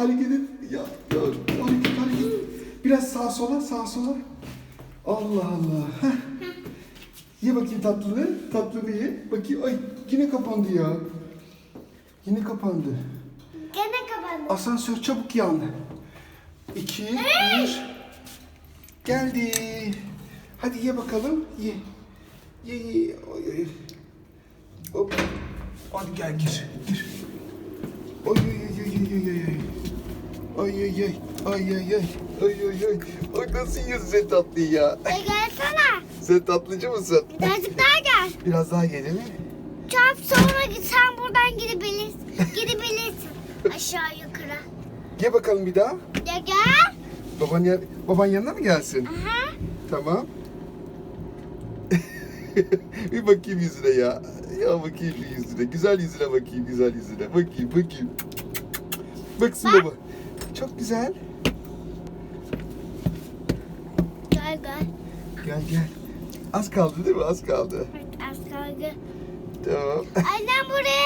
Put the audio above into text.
hareket et. Ya, ya hareket hareket. Biraz sağa sola sağa sola. Allah Allah. Heh. Ye bakayım tatlını. Tatlını ye. Bakayım. Ay yine kapandı ya. Yine kapandı. Gene kapandı. Asansör çabuk yandı. İki, bir. Geldi. Hadi ye bakalım. Ye. Ye ye. Ay, ay. Hop. Hadi gel gir. Gir. Ay ay ay ay ay ay ay. Ay ay ay. Ay ay ay. Ay ay ay. Nasıl yiyorsun sen tatlıyı ya? E gelsene. Sen tatlıcı mısın? Birazcık daha gel. Biraz daha değil mi? Çarp sonra git sen buradan gidebilirsin. Gidebilirsin. Aşağı yukarı. Ye bakalım bir daha. Ya gel. Baban, ya, baban yanına mı gelsin? Aha. Tamam. bir bakayım yüzüne ya. Ya bakayım yüzüne. Güzel yüzüne bakayım, güzel yüzüne. Bakayım, bakayım. Baksın baba. Çok güzel. Gel gel. Gel gel. Az kaldı değil mi? Az kaldı. Evet, az kaldı. Tamam. Annem buraya